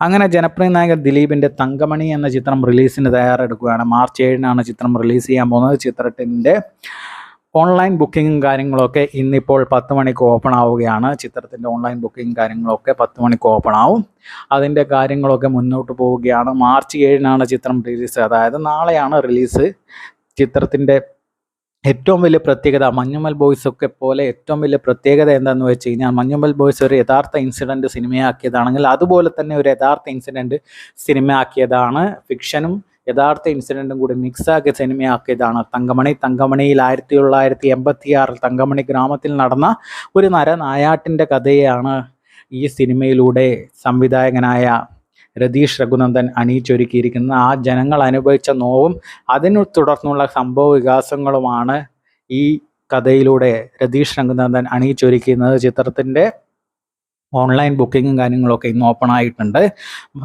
അങ്ങനെ ജനപ്രിയ നായകൻ ദിലീപിന്റെ തങ്കമണി എന്ന ചിത്രം റിലീസിന് തയ്യാറെടുക്കുകയാണ്. മാർച്ച് ഏഴിനാണ് ചിത്രം റിലീസ് ചെയ്യാൻ പോകുന്നത്. ചിത്രത്തിന്റെ ഓൺലൈൻ ബുക്കിങ്ങും കാര്യങ്ങളൊക്കെ ഇന്നിപ്പോൾ പത്ത് മണിക്ക് ഓപ്പൺ ആവുകയാണ്. ചിത്രത്തിന്റെ ഓൺലൈൻ ബുക്കിംഗ് കാര്യങ്ങളൊക്കെ പത്ത് മണിക്ക് ഓപ്പൺ ആവും. അതിന്റെ കാര്യങ്ങളൊക്കെ മുന്നോട്ട് പോവുകയാണ്. മാർച്ച് ഏഴിനാണ് ചിത്രം റിലീസ്. അതായത് നാളെയാണ് റിലീസ്. ചിത്രത്തിന്റെ ഏറ്റവും വലിയ പ്രത്യേകത മഞ്ഞുമൽ ബോയ്സ് ഒക്കെ പോലെ ഏറ്റവും വലിയ പ്രത്യേകത എന്താണെന്ന് വെച്ച് കഴിഞ്ഞാൽ മഞ്ഞുമൽ ബോയ്സ് ഒരു യഥാർത്ഥ ഇൻസിഡന്റ് സിനിമയാക്കിയതാണെങ്കിൽ അതുപോലെ തന്നെ ഒരു യഥാർത്ഥ ഇൻസിഡന്റ് സിനിമയാക്കിയതാണ് ഫിക്ഷനും യഥാർത്ഥ ഇൻസിഡന്റും കൂടി മിക്സാക്കി സിനിമയാക്കിയതാണ് തങ്കമണി. തങ്കമണിയിൽ ആയിരത്തി തൊള്ളായിരത്തി എൺപത്തി ആറിൽ തങ്കമണി ഗ്രാമത്തിൽ നടന്ന ഒരു നരനായാട്ടിന്റെ കഥയാണ് ഈ സിനിമയിലൂടെ സംവിധായകനായ രതീഷ് രഘുനന്ദൻ അണിയിച്ചൊരുക്കിയിരിക്കുന്ന ആ ജനങ്ങൾ അനുഭവിച്ച നോവും അതിനു തുടർന്നുള്ള സംഭവ വികാസങ്ങളുമാണ് ഈ കഥയിലൂടെ രതീഷ് രഘുനന്ദൻ അണിയിച്ചൊരുക്കുന്നത് ചിത്രത്തിന്റെ ഓൺലൈൻ ബുക്കിങ്ങും കാര്യങ്ങളൊക്കെ ഇന്ന് ഓപ്പൺ ആയിട്ടുണ്ട്.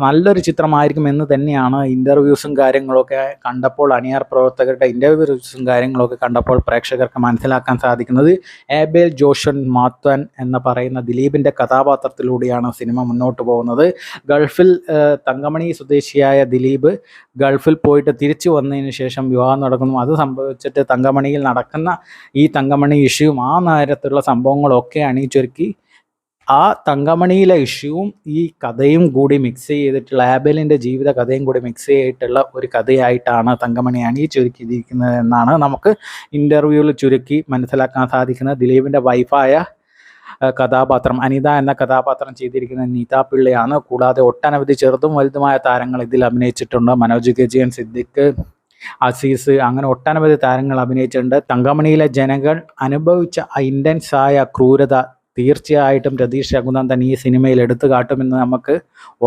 നല്ലൊരു ചിത്രമായിരിക്കും എന്ന് തന്നെയാണ് ഇന്റർവ്യൂസും കാര്യങ്ങളൊക്കെ കണ്ടപ്പോൾ അണിയാർ പ്രവർത്തകരുടെ ഇന്റർവ്യൂസും കാര്യങ്ങളൊക്കെ കണ്ടപ്പോൾ പ്രേക്ഷകർക്ക് മനസ്സിലാക്കാൻ സാധിക്കുന്നത് ഏബേൽ ജോഷൻ മാത്വൻ എന്ന് പറയുന്ന ദിലീപിന്റെ കഥാപാത്രത്തിലൂടെയാണ് സിനിമ മുന്നോട്ട് പോകുന്നത്. ഗൾഫിൽ തങ്കമണി സ്വദേശിയായ ദിലീപ് ഗൾഫിൽ പോയിട്ട് തിരിച്ചു വന്നതിന് ശേഷം വിവാഹം നടക്കുന്നു. അത് സംഭവിച്ചിട്ട് തങ്കമണിയിൽ നടക്കുന്ന ഈ തങ്കമണി ഇഷ്യൂവും ആ നേരത്തുള്ള സംഭവങ്ങളൊക്കെ അണിയിച്ചൊരുക്കി ആ തങ്കമണിയിലെ ഇഷ്യൂവും ഈ കഥയും കൂടി മിക്സ് ചെയ്തിട്ടുള്ള ആബേലിന്റെ ജീവിത കഥയും കൂടി മിക്സ് ചെയ്തിട്ടുള്ള ഒരു കഥയായിട്ടാണ് തങ്കമണി ചുരുക്കിയിരിക്കുന്നത് എന്നാണ് നമുക്ക് ഇന്റർവ്യൂവിൽ ചുരുക്കി മനസ്സിലാക്കാൻ സാധിക്കുന്നത്. ദിലീപിന്റെ വൈഫായ കഥാപാത്രം അനിത എന്ന കഥാപാത്രം ചെയ്തിരിക്കുന്ന നീത പിള്ളയാണ്. കൂടാതെ ഒട്ടനവധി ചെറുതും വലുതുമായ താരങ്ങൾ ഇതിൽ അഭിനയിച്ചിട്ടുണ്ട്. മനോജ് ഗജിയൻ സിദ്ദിഖ് അസീസ് അങ്ങനെ ഒട്ടനവധി താരങ്ങൾ അഭിനയിച്ചിട്ടുണ്ട്. തങ്കമണിയിലെ ജനങ്ങൾ അനുഭവിച്ച ആ ഇന്റൻസ് ആയ ക്രൂരത തീർച്ചയായിട്ടും രതീഷ് രഘുനന്ദൻ ഈ സിനിമയിൽ എടുത്തു കാട്ടുമെന്ന് നമുക്ക്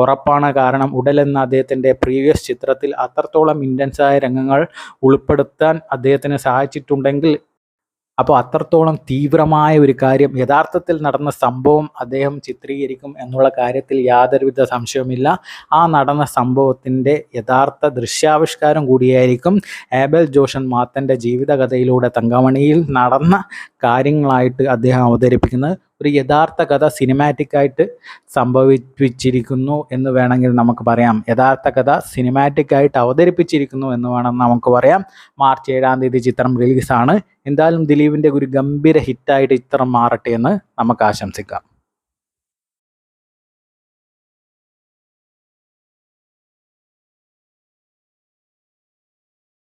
ഉറപ്പാണ്. കാരണം ഉടലെന്ന അദ്ദേഹത്തിന്റെ പ്രീവിയസ് ചിത്രത്തിൽ അത്രത്തോളം ഇന്റൻസായ രംഗങ്ങൾ ഉൾപ്പെടുത്താൻ അദ്ദേഹത്തിന് സാധിച്ചിട്ടുണ്ടെങ്കിൽ അപ്പോൾ അത്രത്തോളം തീവ്രമായ ഒരു കാര്യം യഥാർത്ഥത്തിൽ നടന്ന സംഭവം അദ്ദേഹം ചിത്രീകരിക്കും എന്നുള്ള കാര്യത്തിൽ യാതൊരുവിധ സംശയവുമില്ല. ആ നടന്ന സംഭവത്തിന്റെ യഥാർത്ഥ ദൃശ്യാവിഷ്കാരം കൂടിയായിരിക്കും ഏബൽ ജോഷൻ മാത്തന്റെ ജീവിതകഥയിലൂടെ തങ്കമണിയിൽ നടന്ന കാര്യങ്ങളായിട്ട് അദ്ദേഹം അവതരിപ്പിക്കുന്നത്. ഒരു യഥാർത്ഥ കഥ സിനിമാറ്റിക്കായിട്ട് സംഭവിപ്പിച്ചിരിക്കുന്നു എന്ന് വേണമെങ്കിൽ നമുക്ക് പറയാം. യഥാർത്ഥ കഥ സിനിമാറ്റിക്കായിട്ട് അവതരിപ്പിച്ചിരിക്കുന്നു എന്ന് വേണം നമുക്ക് പറയാം. മാർച്ച് ഏഴാം തീയതി ചിത്രം റിലീസാണ്. എന്തായാലും ദിലീപിന്റെ ഒരു ഗംഭീര ഹിറ്റായിട്ട് ചിത്രം മാറട്ടെ എന്ന് നമുക്ക് ആശംസിക്കാം.